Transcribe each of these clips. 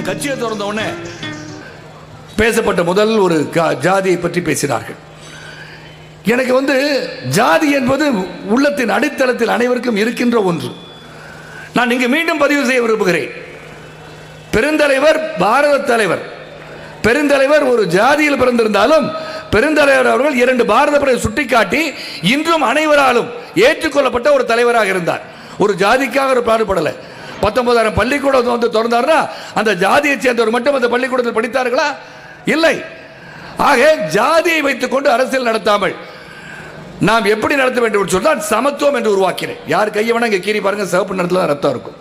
என் கட்சியை திறந்த உடனே பேசப்பட்ட முதல் ஒரு கா- ஜாதியை பற்றி பேசினார்கள். எனக்கு வந்து ஜாதி என்பது உள்ளத்தின் அடித்தளத்தில் அனைவருக்கும் இருக்கின்ற ஒன்று. நான் இங்கு மீண்டும் பதிவு செய்ய விரும்புகிறேன். பெருந்தலைவர் பாரத தலைவர். பெருந்தலைவர் ஒரு ஜாதியில் பிறந்திருந்தாலும் பெருந்தலைவர் அவர்கள் இரண்டு பாரத படை சுட்டிக்காட்டி இன்றும் அனைவராலும் ஏற்றுக்கொள்ளப்பட்ட ஒரு தலைவராக இருந்தார். ஒரு ஜாதிக்காக ஒரு பாடுபடலை. பத்தொன்பதாயிரம் பள்ளிக்கூடம் வந்து திறந்தார்னா அந்த ஜாதியை சேர்ந்தவர் மட்டும் அந்த பள்ளிக்கூடத்தில் படித்தார்களா? இல்லை. ஆக ஜாதியை வைத்துக்கொண்டு அரசியல் நடத்தாமல் நாம் எப்படி நடத்த வேண்டும் என்று சொன்னால் சமத்துவம் என்று உருவாக்கினேன் யார் கையை வேணா இங்கே கீறி பாருங்க சிவப்பு நிறத்தில் தான் ரத்தம் இருக்கும்.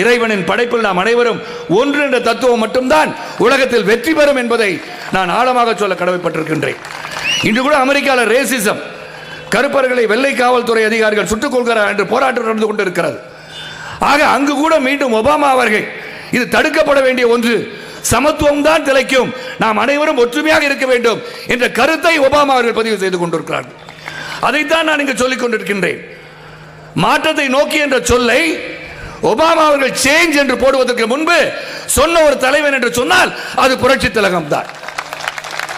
இறைவனின் படைப்பில் நாம் அனைவரும் ஒன்று என்ற தத்துவம் மட்டும்தான் உலகத்தில் வெற்றி பெறும் என்பதை நான் ஆழமாக சொல்ல கடமைப்பட்டிருக்கின்றேன். இன்று கூட அமெரிக்காவில் ரேசிசம் கருப்பர்களை வெள்ளை காவல்துறை அதிகாரிகள் சுட்டுக் கொள்கிறார் என்று போராட்டம் நடந்து கொண்டிருக்கிறது. ஆக அங்கு கூட மீண்டும் ஒபாமா அவர்கள் இது தடுக்கப்பட வேண்டிய ஒன்று. சமத்துவம் தான் திளைக்கும். நாம் அனைவரும் ஒற்றுமையாக இருக்க வேண்டும் என்ற கருத்தை ஒபாமா அவர்கள் பதிவு செய்து கொண்டிருக்கிறார்கள். அதைத்தான் நான் இங்கு சொல்லிக் கொண்டிருக்கின்றேன். மாற்றத்தை நோக்கி என்ற சொல்லை ஒபாமா அவர்கள் சேஞ்ச் என்று போடுவதற்கு முன்பு சொன்ன ஒரு தலைவன் என்று சொன்னால் அது புரட்சி திலகம் தான்.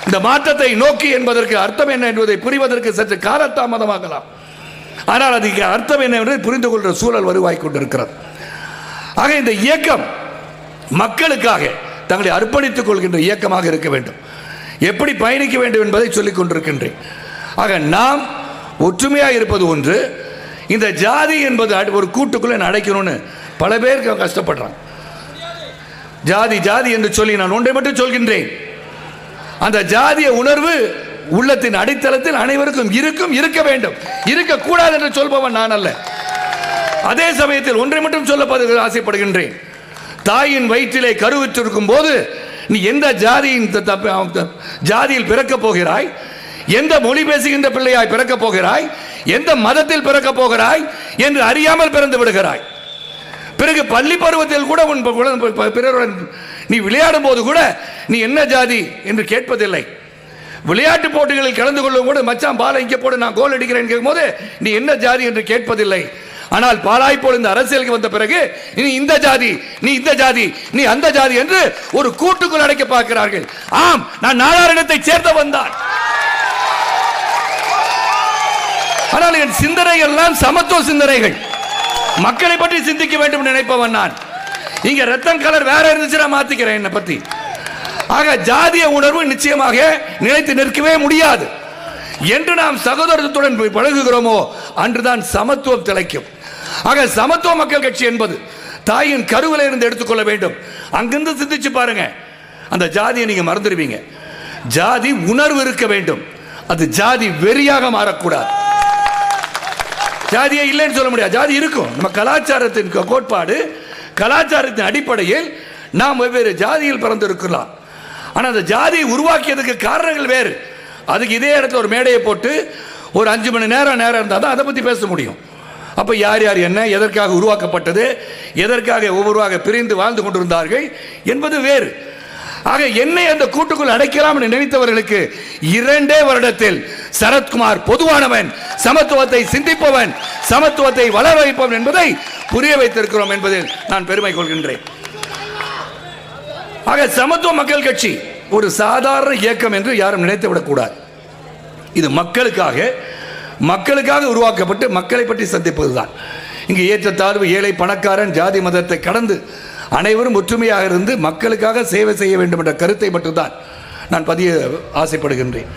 இந்த மாற்றத்தை நோக்கி என்பதற்கு அர்த்தம் என்ன என்பதை புரிவதற்கு சற்று காலதாமதமாகலாம். ஆனால் அதுக்கு அர்த்தம் என்ன புரிந்து கொள்கிற சூழல் வருவாய் கொண்டிருக்கிறது. ஆக இந்த இயக்கம் மக்களுக்காக தங்களை அர்ப்பணித்துக் கொள்கின்ற இயக்கமாக இருக்க வேண்டும். எப்படி பயணிக்க வேண்டும் என்பதை சொல்லிக் கொண்டிருக்கின்றேன். ஆக நாம் ஒற்றுமையாக இருப்பது ஒன்று இந்த ஜாதி என்பது ஒரு கூட்டுக்குள்ளே அடைக்கணும்னு பல பேர் கஷ்டப்படுறாங்க. ஜாதி ஜாதி என்று சொல்லி நான் ஒன்றை மட்டும் சொல்கின்றேன். அந்த ஜாதிய உணர்வு உள்ளத்தின் அடித்தளத்தில் அனைவருக்கும் இருக்கும் இருக்க வேண்டும். இருக்கக்கூடாது என்று சொல்பவன் நான் அல்ல. அதே சமயத்தில் ஒன்றை மட்டும் சொல்ல ஆசைப்படுகின்றேன். தாயின் வயிற்றிலே கருவிற்றிருக்கும் போது நீ எந்த ஜாதியின் ஜாதியில் பிறக்கப் போகிறாய்? எந்த மொழி பேசுகின்ற பிள்ளையாய் பிறக்கப் போகிறாய்? எந்த மதத்தில் பிறக்கப் போகிறாய்? என்று அறியாமல் பிறந்து விடுகிறாய். பிறகு பள்ளி பருவத்தில் கூட உன் பிறருடன் நீ விளையாடும் போது கூட நீ என்ன ஜாதி என்று கேட்பதில்லை. விளையாட்டு போட்டிகளில் கலந்து கொள்ளும் கூட மச்சான் பாலை இங்கே போட நான் கோல் அடிக்கிறேன் கேட்கும்போது நீ என்ன ஜாதி? என்று கேட்பதில்லை. ஆனால் பாலாய்ப்போல் இந்த அரசியலுக்கு வந்த பிறகு நீ இந்த ஜாதி நீ இந்த ஜாதி நீ அந்த ஜாதி என்று ஒரு கூட்டுக்குள் அடைக்க பார்க்கிறார்கள். ஆம் நான் நாராயணத்தை சேர்ந்த வந்தான் ஆனால் என் சிந்தனைகள் எல்லாம் சமத்துவ சிந்தனைகள். மக்களை பற்றி சிந்திக்க வேண்டும் நினைப்பவன் நான். இங்க ரத்தம் கலர் வேற இருந்துச்சுன்னா மாத்திக்கிறேன் என்னை பத்தி. ஆக ஜாதிய உணர்வு நிச்சயமாக நிலைத்து நிற்கவே முடியாது. என்று நாம் சகோதரத்துடன் போய் பழகுகிறோமோ அன்றுதான் சமத்துவம் திளைக்கும். ஆக சமத்துவ மக்கள் கட்சி என்பது தாயின் கருவில இருந்து எடுத்துக்கொள்ள வேண்டும். அங்கிருந்து சிந்திச்சு பாருங்க. அந்த ஜாதியை நீங்க மறந்துடுவீங்க. ஜாதி உணர்வு இருக்க வேண்டும். அது ஜாதி வெறியாக மாறக்கூடாது. ஜாதியே இல்லைன்னு சொல்ல முடியாது. ஜாதி இருக்கும். நம்ம கலாச்சாரத்தின் கோட்பாடு கலாச்சாரத்தின் அடிப்படையில் நாம் வெவ்வேறு ஜாதியில் பிறந்திருக்கலாம். ஆனால் அந்த ஜாதியை உருவாக்கியதுக்கு காரணங்கள் வேறு. அதுக்கு இதே இடத்துல ஒரு மேடையை போட்டு ஒரு அஞ்சு மணி நேரம் நேரம் இருந்தால் தான் அதை பற்றி பேச முடியும். அப்போ யார் யார் என்ன எதற்காக உருவாக்கப்பட்டது எதற்காக ஒவ்வொருவாக பிரிந்து வாழ்ந்து கொண்டிருந்தார்கள் என்பது வேறு. ஆக என்னை அந்த கூட்டுக்குள் அடைக்கலாம் என்று நினைத்தவர்களுக்கு இரண்டே வருடத்தில் சரத்குமார் பொதுவானவன் சமத்துவத்தை சிந்திப்பவன் சமத்துவத்தை வளர வைப்பவன் என்பதை புரிய வைத்திருக்கிறோம் என்பதில் நான் பெருமை கொள்கின்றேன். ஆக சமத்துவ மக்கள் கட்சி ஒரு சாதாரண இயக்கம் என்று யாரும் நினைத்து விடக்கூடாது. இது மக்களுக்காக மக்களுக்காக உருவாக்கப்பட்டு மக்களை பற்றி சந்திப்பதுதான். இங்கு ஏற்றத்தாழ்வு ஏழை பணக்காரன் ஜாதி மதத்தை கடந்து அனைவரும் ஒற்றுமையாக இருந்து மக்களுக்காக சேவை செய்ய வேண்டும் என்ற கருத்தை மட்டும்தான் நான் பதிய ஆசைப்படுகின்றேன்.